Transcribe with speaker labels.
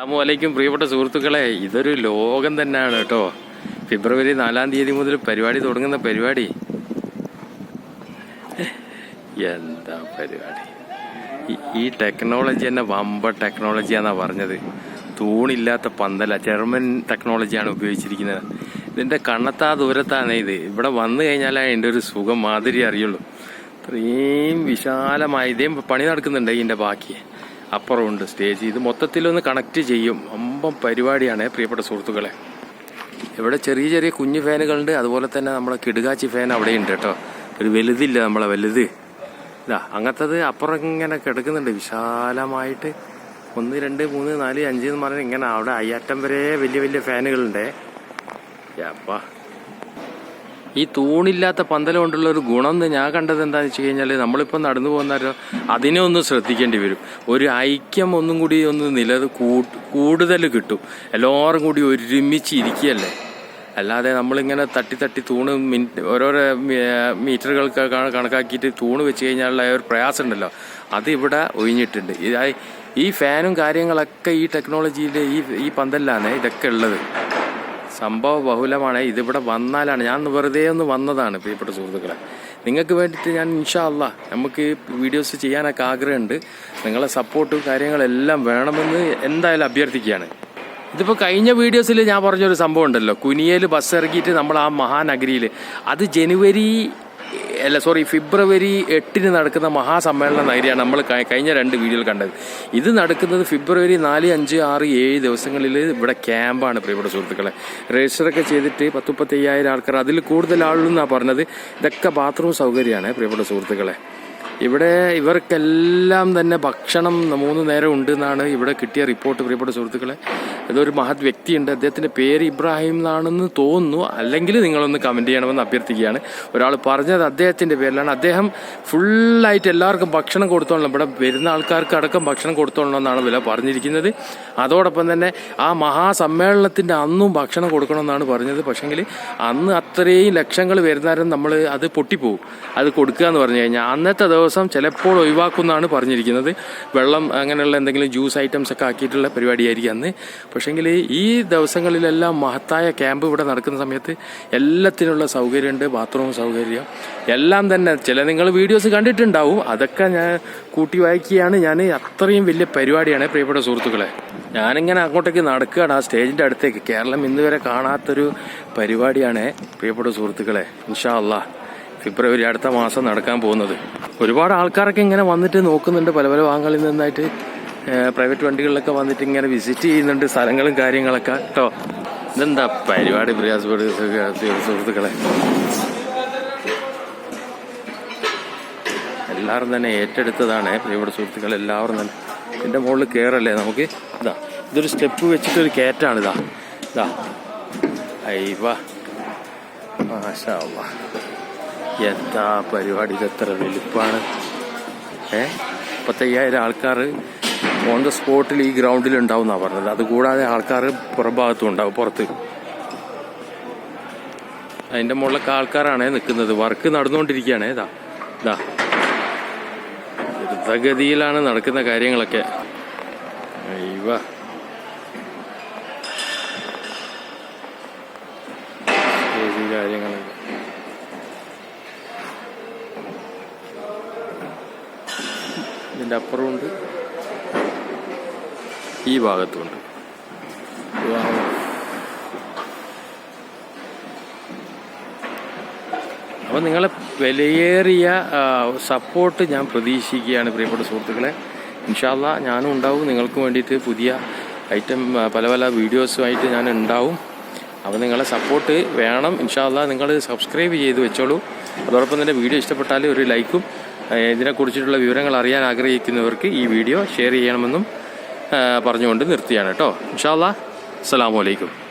Speaker 1: അസ്സാമലൈക്കും പ്രിയപ്പെട്ട സുഹൃത്തുക്കളെ ഇതൊരു ലോകം തന്നെയാണ് കേട്ടോ. ഫെബ്രുവരി നാലാം തീയതി മുതൽ പരിപാടി തുടങ്ങുന്ന പരിപാടി. എന്താ പരിപാടി? ഈ- ടെക്നോളജി തന്നെ വമ്പ ടെക്നോളജിയാന്നാ പറഞ്ഞത്. തൂണില്ലാത്ത പന്തല ജർമ്മൻ ടെക്നോളജിയാണ് ഉപയോഗിച്ചിരിക്കുന്നത്. ഇതിന്റെ കണ്ണത്താ ദൂരത്താണ് ഇത്. ഇവിടെ വന്നു കഴിഞ്ഞാലേ എന്റെ ഒരു സുഖം മാതിരി അറിയുള്ളൂ. ഇത്രയും വിശാലമായി ഇതേ പണി നടക്കുന്നുണ്ട് ഇതിന്റെ ബാക്കി. അപ്പുറമുണ്ട്. സ്റ്റേജ് ഇത് മൊത്തത്തിലൊന്ന് കണക്ട് ചെയ്യും. അമ്പം പരിപാടിയാണ് പ്രിയപ്പെട്ട സുഹൃത്തുക്കളെ. ഇവിടെ ചെറിയ ചെറിയ കുഞ്ഞു ഫാനുകളുണ്ട്. അതുപോലെ തന്നെ നമ്മളെ കിടുകാച്ചി ഫാൻ അവിടെ ഉണ്ട് കേട്ടോ. ഒരു വലുതില്ല നമ്മളെ വലുത്. ഇതാ അങ്ങനത്തത് അപ്പുറം ഇങ്ങനെ കിടക്കുന്നുണ്ട്. വിശാലമായിട്ട് ഒന്ന് രണ്ട് മൂന്ന് നാല് അഞ്ച് എന്ന് പറഞ്ഞാൽ ഇങ്ങനെ അവിടെ അയ്യാറ്റം വരെ വലിയ വലിയ ഫാനുകളുണ്ട്. യപ്പാ ഈ തൂണില്ലാത്ത പന്തലം കൊണ്ടുള്ള ഒരു ഗുണം ഞാൻ കണ്ടത് എന്താണെന്ന് വെച്ച് കഴിഞ്ഞാൽ നമ്മളിപ്പോൾ നടന്നു പോകുന്നവരോ അതിനെ ഒന്ന് ശ്രദ്ധിക്കേണ്ടി വരും. ഒരു ഐക്യം ഒന്നും കൂടി ഒന്ന് നില കൂടുതൽ കിട്ടും. എല്ലാവരും കൂടി ഒരുമിച്ച് ഇരിക്കുകയല്ലേ? അല്ലാതെ നമ്മളിങ്ങനെ തട്ടി തട്ടി തൂണ് മിനിറ്റ് ഓരോരോ മീറ്ററുകൾക്ക് കണക്കാക്കിയിട്ട് തൂണ് വെച്ച് കഴിഞ്ഞാലുള്ള ഒരു പ്രയാസം ഉണ്ടല്ലോ അത് ഇവിടെ ഒഴിഞ്ഞിട്ടുണ്ട്. ഇതായി ഈ ഫാനും കാര്യങ്ങളൊക്കെ ഈ ടെക്നോളജിയിൽ ഈ ഈ പന്തലിലാണ് ഇതൊക്കെ ഉള്ളത്. സംഭവ ബഹുലമാണ്. ഇതിവിടെ വന്നാലാണ്. ഞാൻ വെറുതെ ഒന്ന് വന്നതാണ് പ്രിയപ്പെട്ട സുഹൃത്തുക്കളെ. നിങ്ങൾക്ക് വേണ്ടിയിട്ട് ഞാൻ ഇൻഷാ അല്ല നമുക്ക് വീഡിയോസ് ചെയ്യാനൊക്കെ ആഗ്രഹമുണ്ട്. നിങ്ങളെ സപ്പോർട്ടും കാര്യങ്ങളെല്ലാം വേണമെന്ന് എന്തായാലും അഭ്യർത്ഥിക്കുകയാണ്. ഇതിപ്പോൾ കഴിഞ്ഞ വീഡിയോസിൽ ഞാൻ പറഞ്ഞൊരു സംഭവം ഉണ്ടല്ലോ. കുനിയേൽ ബസ് ഇറക്കിയിട്ട് നമ്മൾ ആ മഹാനഗരിയിൽ അത് ജനുവരി അല്ല സോറി ഫെബ്രുവരി എട്ടിന് നടക്കുന്ന മഹാസമ്മേളന നഗരിയാണ് നമ്മൾ കഴിഞ്ഞ രണ്ട് വീഡിയോയിൽ കണ്ടത്. ഇത് നടക്കുന്നത് ഫെബ്രുവരി നാല് അഞ്ച് ആറ് ഏഴ് ദിവസങ്ങളിൽ ഇവിടെ ക്യാമ്പാണ് പ്രിയപ്പെട്ട സുഹൃത്തുക്കളെ. രജിസ്റ്ററൊക്കെ ചെയ്തിട്ട് പത്ത് മുപ്പത്തി അയ്യായിരം ആൾക്കാർ അതിൽ കൂടുതൽ ആളുകളെന്നാണ് പറഞ്ഞത്. ഇതൊക്കെ ബാത്റൂം സൗകര്യമാണ് പ്രിയപ്പെട്ട സുഹൃത്തുക്കളെ. ഇവിടെ ഇവർക്കെല്ലാം തന്നെ ഭക്ഷണം മൂന്ന് നേരം ഉണ്ട് എന്നാണ് ഇവിടെ കിട്ടിയ റിപ്പോർട്ട് പ്രിയപ്പെട്ട സുഹൃത്തുക്കളെ. ഇതൊരു മഹത് വ്യക്തിയുണ്ട്. അദ്ദേഹത്തിന്റെ പേര് ഇബ്രാഹിം എന്നാണെന്ന് തോന്നുന്നു. അല്ലെങ്കിൽ നിങ്ങളൊന്ന് കമന്റ് ചെയ്യണമെന്ന് അഭ്യർത്ഥിക്കുകയാണ്. ഒരാൾ പറഞ്ഞത് അദ്ദേഹത്തിന്റെ പേരിലാണ്. അദ്ദേഹം ഫുള്ളായിട്ട് എല്ലാവർക്കും ഭക്ഷണം കൊടുത്തോളണം. ഇവിടെ വരുന്ന ആൾക്കാർക്ക് അടക്കം ഭക്ഷണം കൊടുത്തോളണം എന്നാണ് വില പറഞ്ഞിരിക്കുന്നത്. അതോടൊപ്പം തന്നെ ആ മഹാസമ്മേളനത്തിന്റെ അന്നും ഭക്ഷണം കൊടുക്കണമെന്നാണ് പറഞ്ഞത്. പക്ഷേങ്കിൽ അന്ന് അത്രയും ലക്ഷങ്ങൾ വരുന്നവരും നമ്മൾ അത് പൊട്ടിപ്പോവും. അത് കൊടുക്കുക എന്ന് പറഞ്ഞു കഴിഞ്ഞാൽ അന്നത്തെ ദിവസം ചിലപ്പോൾ ഒഴിവാക്കുമെന്നാണ് പറഞ്ഞിരിക്കുന്നത്. വെള്ളം അങ്ങനെയുള്ള എന്തെങ്കിലും ജ്യൂസ് ഐറ്റംസ് ഒക്കെ ആക്കിയിട്ടുള്ള പരിപാടിയായിരിക്കും അന്ന്. പക്ഷേങ്കിൽ ഈ ദിവസങ്ങളിലെല്ലാം മഹത്തായ ക്യാമ്പ് ഇവിടെ നടക്കുന്ന സമയത്ത് എല്ലാത്തിനുള്ള സൗകര്യമുണ്ട് ബാത്റൂം സൗകര്യം. എല്ലാം തന്നെ ചില നിങ്ങൾ വീഡിയോസ് കണ്ടിട്ടുണ്ടാവും. അതൊക്കെ ഞാൻ കൂട്ടി വായിക്കുകയാണ്. ഞാൻ അത്രയും വലിയ പരിപാടിയാണ് പ്രിയപ്പെട്ട സുഹൃത്തുക്കളെ. ഞാനിങ്ങനെ അങ്ങോട്ടേക്ക് നടക്കുകയാണ്. ആ സ്റ്റേജിന്റെ അടുത്തേക്ക്. കേരളം ഇന്നുവരെ കാണാത്തൊരു പരിപാടിയാണ് പ്രിയപ്പെട്ട സുഹൃത്തുക്കളെ. ഇൻഷാ അല്ലാ ഫെബ്രുവരി അടുത്ത മാസം നടക്കാൻ പോകുന്നത്. ഒരുപാട് ആൾക്കാരൊക്കെ ഇങ്ങനെ വന്നിട്ട് നോക്കുന്നുണ്ട്. പല പല ഭാഗങ്ങളിൽ നിന്നായിട്ട് പ്രൈവറ്റ് വണ്ടികളിലൊക്കെ വന്നിട്ട് ഇങ്ങനെ വിസിറ്റ് ചെയ്യുന്നുണ്ട് സ്ഥലങ്ങളും കാര്യങ്ങളൊക്കെ. കേട്ടോ ഇതെന്താ പരിപാടി പ്രയാസപ്പെട് സുഹൃത്തുക്കളെ? എല്ലാവരും തന്നെ ഏറ്റെടുത്തതാണ്. പ്രിയപ്പെട്ട സുഹൃത്തുക്കൾ എല്ലാവരും തന്നെ. ഇതിന്റെ മുകളിൽ കയറല്ലേ നമുക്ക്? ഇതാ ഇതൊരു സ്റ്റെപ്പ് വെച്ചിട്ടൊരു കയറ്റാണ് ഇതാ. ഇതാ. അയ്യവാ മാഷാ. എന്താ പരിപാടി? എത്ര വലുപ്പാണ്? ഏ? മുപ്പത്തയ്യായിരം ആൾക്കാർ ഓൺ ദ സ്പോട്ടിൽ ഈ ഗ്രൗണ്ടിൽ ഉണ്ടാവും എന്നാണ് പറഞ്ഞത്. അതുകൂടാതെ ആൾക്കാർ പുറഭാഗത്തും ഉണ്ടാവും പുറത്ത്. അതിന്റെ മുകളിലൊക്കെ ആൾക്കാരാണ് നിൽക്കുന്നത് വർക്ക് നടന്നുകൊണ്ടിരിക്കുകയാണ്. ഇതാ ഇതാ ദ്രുതഗതിയിലാണ് നടക്കുന്ന കാര്യങ്ങളൊക്കെ. അയ്യവ ഇതിന്റെ അപ്പുറമുണ്ട്. ഈ ഭാഗത്തുണ്ട് അപ്പം നിങ്ങളെ വിലയേറിയ സപ്പോർട്ട് ഞാൻ പ്രതീക്ഷിക്കുകയാണ് പ്രിയപ്പെട്ട സുഹൃത്തുക്കളെ. ഇൻഷാല്ല ഞാനും ഉണ്ടാവും. നിങ്ങൾക്ക് വേണ്ടിയിട്ട് പുതിയ ഐറ്റം പല പല വീഡിയോസുമായിട്ട് ഞാൻ ഉണ്ടാവും. അപ്പോൾ നിങ്ങളെ സപ്പോർട്ട് വേണം. ഇൻഷാല്ല നിങ്ങൾ സബ്സ്ക്രൈബ് ചെയ്ത് വെച്ചോളൂ. അതോടൊപ്പം തന്നെ വീഡിയോ ഇഷ്ടപ്പെട്ടാൽ ഒരു ലൈക്കും ഇതിനെക്കുറിച്ചിട്ടുള്ള വിവരങ്ങൾ അറിയാൻ ആഗ്രഹിക്കുന്നവർക്ക് ഈ വീഡിയോ ഷെയർ ചെയ്യണമെന്നും പറഞ്ഞുകൊണ്ട് നിർത്തിയാണ് കേട്ടോ. ഇൻഷാല്ല അസ്സാം വലൈക്കും